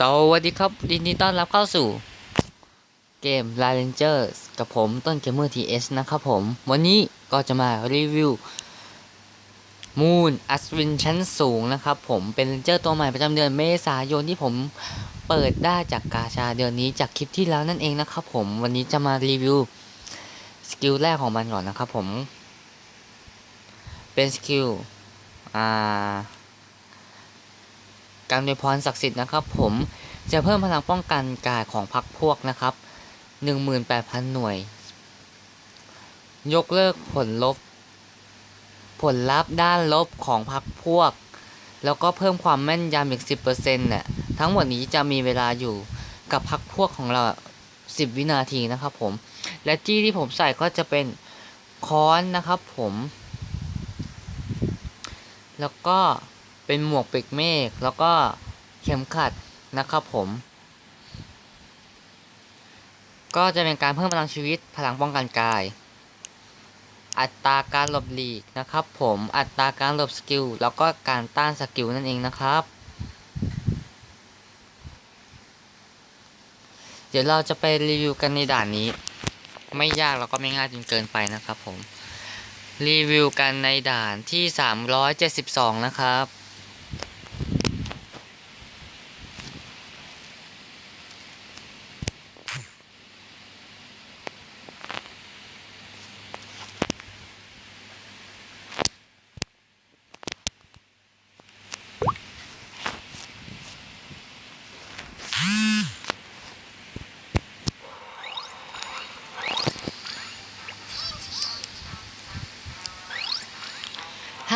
สวัสดีครับยินดีต้อนรับเข้าสู่เกม l a r a n g e r s กับผมต้นเกมเมอร์ทีเอสนะครับผม วันนี้ก็จะมารีวิว Moon อัศวินชั้นสูงนะครับผมเป็นเรนเจอร์ตัวใหม่ประจำเดือนเมษายนที่ผมเปิดได้จากกาชาเดือนนี้จากคลิปที่แล้วนั่นเองนะครับผมวันนี้จะมารีวิวสกิลแรกของมันก่อนนะครับผม เป็นสกิลอ่า การโดยพรศักดิ์สิทธิ์นะครับผมจะเพิ่มพลังป้องกันกายของพรรคพวกนะครับ 18,000 หน่วย ยกเลิกผลลบ ผลลัพธ์ด้านลบของพรรคพวก แล้วก็เพิ่มความแม่นยำอีก 10%เนี่ยทั้งหมดนี้จะมีเวลาอยู่กับพรรคพวกของเรา 10 วินาทีนะครับผม และจี้ที่ผมใส่ก็จะเป็นค้อนนะครับผม แล้วก็ เป็นหมวกปีกเมฆแล้วก็เข็มขัดนะครับผม ก็จะเป็นการเพิ่มพลังชีวิตพลังป้องกันกาย อัตราการหลบหลีกนะครับผมอัตราการหลบสกิลแล้วก็การต้านสกิลนั่นเองนะครับ เดี๋ยวเราจะไปรีวิวกันในด่านนี้ ไม่ยากแล้วก็ไม่ง่ายจนเกินไปนะครับผมรีวิวกันในด่านที่ 372 นะครับ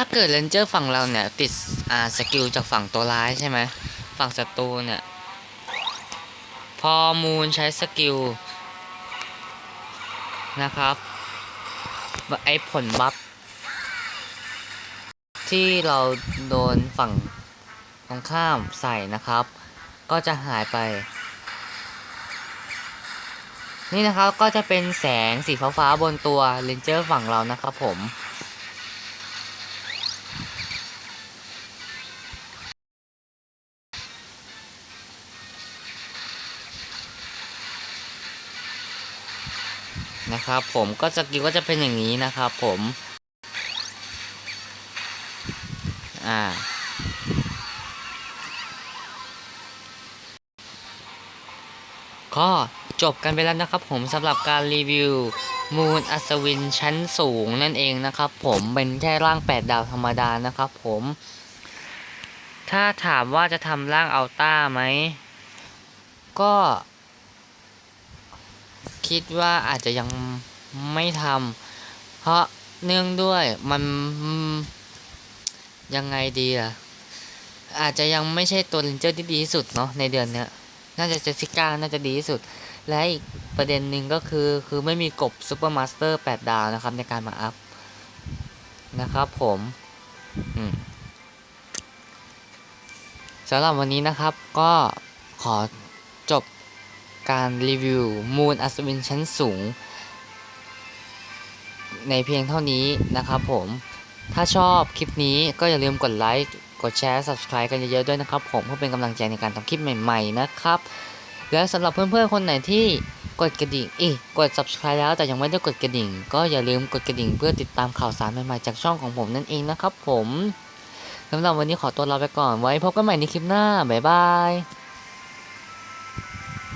ถ้าเกิดเรนเจอร์ฝั่งเราเนี่ย ติดอ่าสกิลจากฝั่งตัวร้ายใช่ไหมฝั่งศัตรูเนี่ย พอมูลใช้สกิลนะครับไอผลบัฟที่เราโดนฝั่งตรงข้ามใส่นะครับ ก็จะหายไป นี่นะครับก็จะเป็นแสงสีฟ้าๆบนตัวเรนเจอร์ฝั่งเรานะครับผม นะครับผมก็สกิลก็จะเป็นอย่างนี้นะครับผมอ่าก็จบกันไปแล้วนะครับผมสำหรับการรีวิวมูนอัศวินชั้นสูงนั่นเองนะครับผมเป็นแค่ร่าง 8 ดาวธรรมดานะครับผม ถ้าถามว่าจะทำร่างอัลต้าไหม ก็ คิดว่าอาจจะยังไม่ทำเพราะเนื่องด้วยมันยังไงดีล่ะอาจจะยังไม่ใช่ตัวเลนเจอร์ที่ดีที่สุดเนาะในเดือนเนี้ยน่าจะเจสสิก้าน่าจะดีที่สุด และอีกประเด็นหนึ่งก็คือคือไม่มีกบซูเปอร์มาสเตอร์8ดาวนะครับในการมาอัพนะครับผมสำหรับวันนี้นะครับก็ขอจบ การรีวิวมูนอัศวินชั้นสูง ในเพียงเท่านี้นะครับผม ถ้าชอบคลิปนี้ก็อย่าลืมกดไลค์กดแชร์ subscribe กันเยอะๆด้วยนะครับผมเพื่อเป็นกำลังใจในการทำคลิปใหม่ๆนะครับ และสำหรับเพื่อนๆคนไหนที่กดกระดิ่งอีกกด subscribe แล้วแต่ยังไม่ได้กดกระดิ่ง ก็อย่าลืมกดกระดิ่งเพื่อติดตามข่าวสารใหม่ๆจากช่องของผมนั่นเองนะครับผมสำหรับวันนี้ขอตัวลาไปก่อนไว้พบกันใหม่ในคลิปหน้า บ๊ายบาย